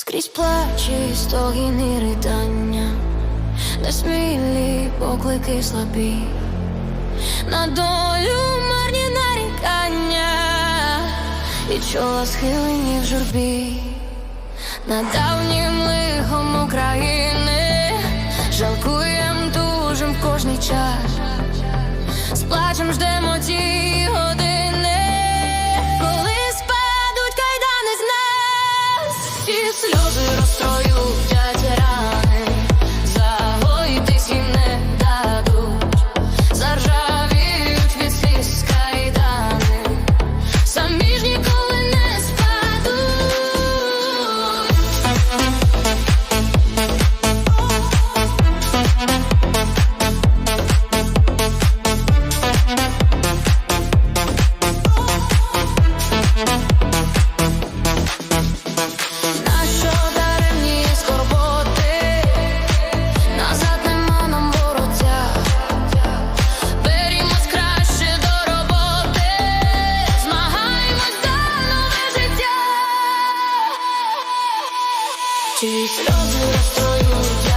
Скрізь плачі, стогіни ридання, несмілі поклики слабі, на долю марні нарікання, і чола схилені в журбі, на давнім лихом України. Чиї сльози розстроюють